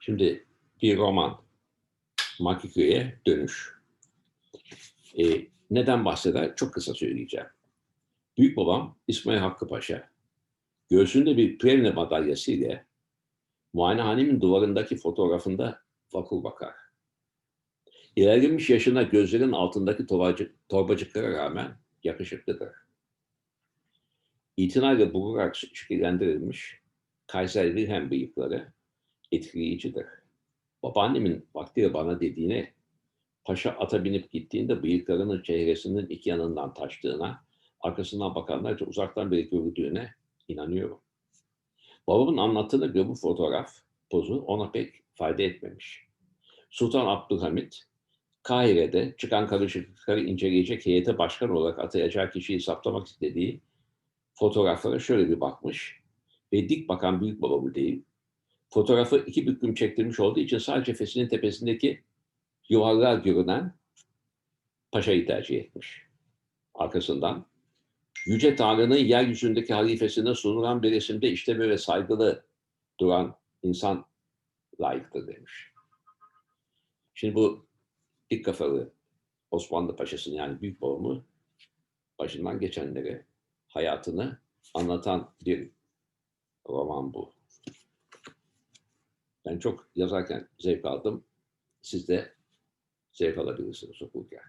Şimdi bir roman, Makiköy'e dönüş. E, neden bahseder? Çok kısa söyleyeceğim. Büyük babam İsmail Hakkı Paşa, göğsünde bir Prevne madalyası ile muayenehanemin duvarındaki fotoğrafında vakur bakar. İlerlemiş yaşına gözlerin altındaki torbacık, torbacıklara rağmen yakışıklıdır. İtinayla bularak şekillendirilmiş Kaiser Wilhelm bıyıkları etkileyicidir. Babaannemin vaktiyle bana dediğine paşa ata binip gittiğinde bıyıklarının çehresinin iki yanından taştığına, arkasından bakanlarca uzaktan beri gördüğüne inanıyorum. Babamın anlattığına göre bu fotoğraf pozu ona pek fayda etmemiş. Sultan Abdülhamit, Kahire'de çıkan karışıklıkları inceleyecek heyete başkan olarak atayacağı kişiyi saptamak istediği fotoğraflara şöyle bir bakmış ve dik bakan büyük babamı değil, fotoğrafı iki büklüm çektirmiş olduğu için sadece fesinin tepesindeki yuvarlığa görünen paşayı tercih etmiş. Arkasından Yüce Tanrı'nın yeryüzündeki halifesine sunulan bir resimde işte böyle saygılı duran insan layıktır demiş. Şimdi bu dik kafalı Osmanlı Paşası'nın yani büyük babamı başından geçenleri, hayatını anlatan bir roman bu. Ben çok yazarken zevk aldım. Siz de zevk alabilirsiniz okurken.